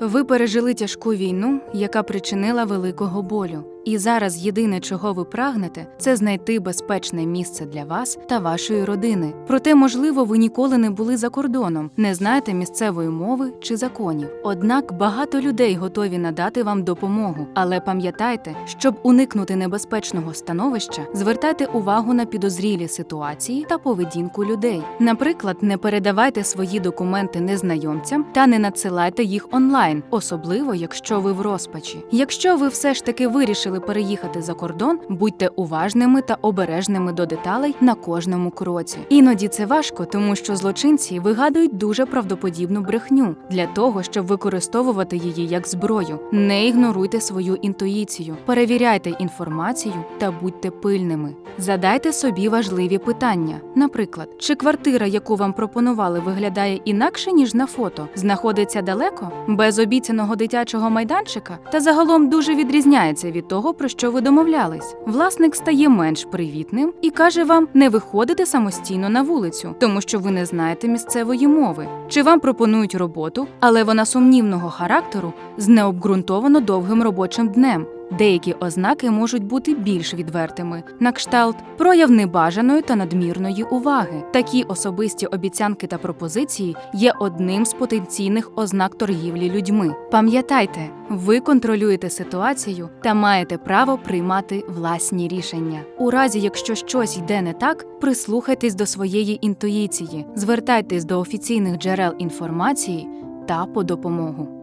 Ви пережили тяжку війну, яка причинила великого болю. І зараз єдине, чого ви прагнете, це знайти безпечне місце для вас та вашої родини. Проте, можливо, ви ніколи не були за кордоном, не знаєте місцевої мови чи законів. Однак багато людей готові надати вам допомогу. Але пам'ятайте, щоб уникнути небезпечного становища, звертайте увагу на підозрілі ситуації та поведінку людей. Наприклад, не передавайте свої документи незнайомцям та не надсилайте їх онлайн, особливо якщо ви в розпачі. Якщо ви все ж таки вирішили переїхати за кордон, будьте уважними та обережними до деталей на кожному кроці. Іноді це важко, тому що злочинці вигадують дуже правдоподібну брехню для того, щоб використовувати її як зброю. Не ігноруйте свою інтуїцію, перевіряйте інформацію та будьте пильними. Задайте собі важливі питання. Наприклад, чи квартира, яку вам пропонували, виглядає інакше ніж на фото, знаходиться далеко, без обіцяного дитячого майданчика, та загалом дуже відрізняється від того, про що ви домовлялись. Власник стає менш привітним і каже вам не виходити самостійно на вулицю, тому що ви не знаєте місцевої мови. Чи вам пропонують роботу, але вона сумнівного характеру з необґрунтовано довгим робочим днем. Деякі ознаки можуть бути більш відвертими, на кшталт прояв небажаної та надмірної уваги. Такі особисті обіцянки та пропозиції є одним з потенційних ознак торгівлі людьми. Пам'ятайте, ви контролюєте ситуацію та маєте право приймати власні рішення. У разі, якщо щось йде не так, прислухайтесь до своєї інтуїції, звертайтесь до офіційних джерел інформації та по допомогу.